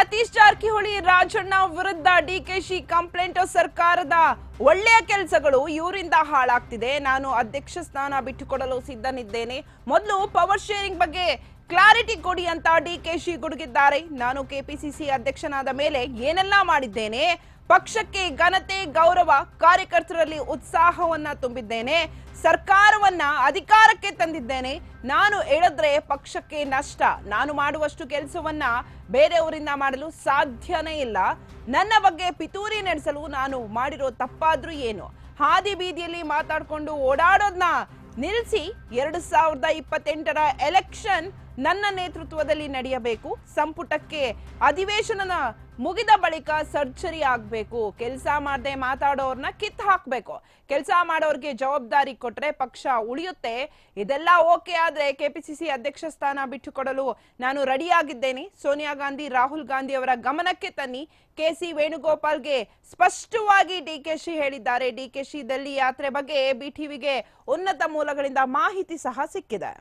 ಸತೀಶ್ ಜಾರಕಿಹೊಳಿ, ರಾಜಣ್ಣ ವಿರುದ್ಧ ಡಿಕೆಶಿ ಕಂಪ್ಲೇಂಟ್ ಸರ್ಕಾರದ ಒಳ್ಳೆಯ ಕೆಲಸಗಳು ಇವರಿಂದ ಹಾಳಾಗ್ತಿದೆ. ನಾನು ಅಧ್ಯಕ್ಷ ಸ್ಥಾನ ಬಿಟ್ಟುಕೊಡಲು ಸಿದ್ಧನಿದ್ದೇನೆ. ಮೊದಲು ಪವರ್ ಶೇರಿಂಗ್ ಬಗ್ಗೆ ಕ್ಲಾರಿಟಿ ಕೊಡಿ ಅಂತ ಡಿ ಕೆ ಶಿ ಗುಡುಗಿದ್ದಾರೆ. ನಾನು ಕೆಪಿಸಿಸಿ ಅಧ್ಯಕ್ಷನಾದ ಮೇಲೆ ಏನೆಲ್ಲ ಮಾಡಿದ್ದೇನೆ? ಪಕ್ಷಕ್ಕೆ ಘನತೆ, ಗೌರವ, ಕಾರ್ಯಕರ್ತರಲ್ಲಿ ಉತ್ಸಾಹವನ್ನ ತುಂಬಿದ್ದೇನೆ. ಸರ್ಕಾರವನ್ನ ಅಧಿಕಾರಕ್ಕೆ ತಂದಿದ್ದೇನೆ. ನಾನು ಹೇಳಿದ್ರೆ ಪಕ್ಷಕ್ಕೆ ನಷ್ಟ. ನಾನು ಮಾಡುವಷ್ಟು ಕೆಲಸವನ್ನ ಬೇರೆಯವರಿಂದ ಮಾಡಲು ಸಾಧ್ಯನೇ ಇಲ್ಲ. ನನ್ನ ಬಗ್ಗೆ ಪಿತೂರಿ ನಡೆಸಲು ನಾನು ಮಾಡಿರೋ ತಪ್ಪಾದ್ರೂ ಏನು? ಹಾದಿ ಬೀದಿಯಲ್ಲಿ ಮಾತಾಡಿಕೊಂಡು ಓಡಾಡೋದನ್ನ ನಿಲ್ಲಿಸಿ ಎರಡು ಸಾವಿರದ ಇಪ್ಪತ್ತೆಂಟರ ಎಲೆಕ್ಷನ್ ನನ್ನ ನೇತೃತ್ವದಲ್ಲಿ ನಡೆಯಬೇಕು. ಸಂಪುಟಕ್ಕೆ ಅಧಿವೇಶನನ ಮುಗಿದ ಬಳಿಕ ಸರ್ಜರಿ ಆಗಬೇಕು. ಕೆಲಸ ಮಾಡದೆ ಮಾತಾಡೋರ್ನ ಕಿತ್ ಹಾಕಬೇಕು. ಕೆಲಸ ಮಾಡೋರ್ಗೆ ಜವಾಬ್ದಾರಿ ಕೊಟ್ರೆ ಪಕ್ಷ ಉಳಿಯುತ್ತೆ. ಇದೆಲ್ಲ ಓಕೆ ಆದ್ರೆ ಕೆಪಿಸಿಸಿ ಅಧ್ಯಕ್ಷ ಸ್ಥಾನ ಬಿಟ್ಟುಕೊಡಲು ನಾನು ರೆಡಿಯಾಗಿದ್ದೇನೆ. ಸೋನಿಯಾ ಗಾಂಧಿ, ರಾಹುಲ್ ಗಾಂಧಿ ಅವರ ಗಮನಕ್ಕೆ ತನ್ನಿ. ಕೆ ಸಿ ವೇಣುಗೋಪಾಲ್ಗೆ ಸ್ಪಷ್ಟವಾಗಿ ಡಿ ಕೆ ಶಿ ಹೇಳಿದ್ದಾರೆ. ಡಿ ಕೆ ಶಿ ದಲ್ಲಿ ಯಾತ್ರೆ ಬಗ್ಗೆ ಬಿಟಿವಿಗೆ ಉನ್ನತ ಮೂಲಗಳಿಂದ ಮಾಹಿತಿ ಸಹ ಸಿಕ್ಕಿದೆ.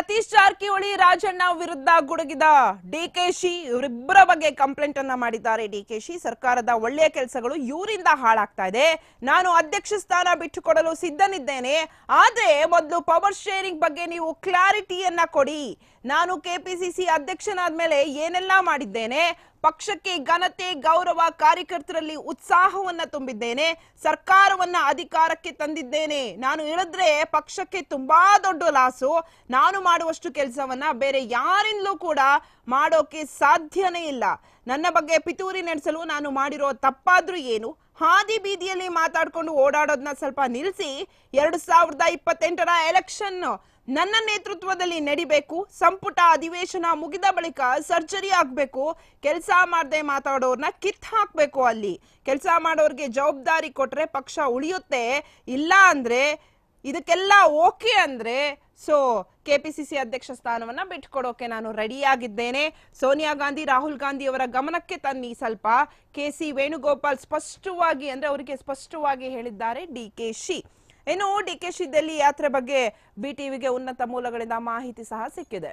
ಸತೀಶ್ ಜಾರಕಿಹೊಳಿ ರಾಜಣ್ಣ ವಿರುದ್ಧ ಗುಡುಗಿದ ಡಿಕೆಶಿ ಇವರಿಬ್ಬರ ಬಗ್ಗೆ ಕಂಪ್ಲೇಂಟ್ ಅನ್ನ ಮಾಡಿದ್ದಾರೆ ಡಿಕೆಶಿ ಸರ್ಕಾರದ ಒಳ್ಳೆಯ ಕೆಲಸಗಳು ಇವರಿಂದ ಹಾಳಾಗ್ತಾ ಇದೆ. ನಾನು ಅಧ್ಯಕ್ಷ ಸ್ಥಾನ ಬಿಟ್ಟುಕೊಡಲು ಸಿದ್ಧನಿದ್ದೇನೆ. ಆದ್ರೆ ಮೊದಲು ಪವರ್ ಶೇರಿಂಗ್ ಬಗ್ಗೆ ನೀವು ಕ್ಲಾರಿಟಿಯನ್ನ ಕೊಡಿ. ನಾನು ಕೆಪಿಸಿಸಿ ಅಧ್ಯಕ್ಷನಾದ್ಮೇಲೆ ಏನೆಲ್ಲ ಮಾಡಿದ್ದೇನೆ? ಪಕ್ಷಕ್ಕೆ ಘನತೆ, ಗೌರವ ಕಾರ್ಯಕರ್ತರಲ್ಲಿ ಉತ್ಸಾಹವನ್ನ ತುಂಬಿದ್ದೇನೆ. ಸರ್ಕಾರವನ್ನ ಅಧಿಕಾರಕ್ಕೆ ತಂದಿದ್ದೇನೆ. ನಾನು ಇಳಿದ್ರೆ ಪಕ್ಷಕ್ಕೆ ತುಂಬಾ ದೊಡ್ಡ ಲಾಸು. ನಾನು ಮಾಡುವಷ್ಟು ಕೆಲಸವನ್ನ ಬೇರೆ ಯಾರಿಂದಲೂ ಕೂಡ ಮಾಡೋಕೆ ಸಾಧ್ಯನೇ ಇಲ್ಲ. ನನ್ನ ಬಗ್ಗೆ ಪಿತೂರಿ ನಡೆಸಲು ನಾನು ಮಾಡಿರೋ ತಪ್ಪಾದ್ರೂ ಏನು? ಹಾದಿ ಬೀದಿಯಲ್ಲಿ ಮಾತಾಡ್ಕೊಂಡು ಓಡಾಡೋದನ್ನ ಸ್ವಲ್ಪ ನಿಲ್ಲಿಸಿ ಎರಡು ಸಾವಿರದ ಇಪ್ಪತ್ತೆಂಟರ ಎಲೆಕ್ಷನ್ ನನ್ನ ನೇತೃತ್ವದಲ್ಲಿ ನಡಿಬೇಕು, ಸಂಪುಟ ಅಧಿವೇಶನ ಮುಗಿದ ಬಳಿಕ ಸರ್ಜರಿ ಆಗ್ಬೇಕು, ಕೆಲಸ ಮಾಡದೆ ಮಾತಾಡೋರ್ನ ಕಿತ್ ಹಾಕ್ಬೇಕು ಅಲ್ಲಿ. ಕೆಲಸ ಮಾಡೋರ್ಗೆ ಜವಾಬ್ದಾರಿ ಕೊಟ್ರೆ ಪಕ್ಷ ಉಳಿಯುತ್ತೆ, ಇಲ್ಲ ಅಂದ್ರೆ ಇದಕ್ಕೆಲ್ಲ ಓಕೆ ಅಂದ್ರೆ, so K P C C ಅಧ್ಯಕ್ಷ ಸ್ಥಾನವನ್ನ ಬಿಟ್ಕೊಡೋಕೆ ನಾನು ರೆಡಿಯಾಗಿದ್ದೇನೆ. ಸೋನಿಯಾ ಗಾಂಧಿ, ರಾಹುಲ್ ಗಾಂಧಿ ಅವರ ಗಮನಕ್ಕೆ ತನ್ನಿ ಸ್ವಲ್ಪ. ಕೆ ಸಿ ವೇಣುಗೋಪಾಲ್ ಸ್ಪಷ್ಟವಾಗಿ ಅಂದ್ರೆ ಅವರಿಗೆ ಸ್ಪಷ್ಟವಾಗಿ ಹೇಳಿದ್ದಾರೆ ಡಿ ಕೆ ಶಿ. ಇನ್ನು ಡಿ ಕೆ ಶಿ ದಿಲ್ಲಿ ಯಾತ್ರೆ ಬಗ್ಗೆ ಬಿಟಿವಿಗೆ ಉನ್ನತ ಮೂಲಗಳಿಂದ ಮಾಹಿತಿ ಸಹ ಸಿಕ್ಕಿದೆ.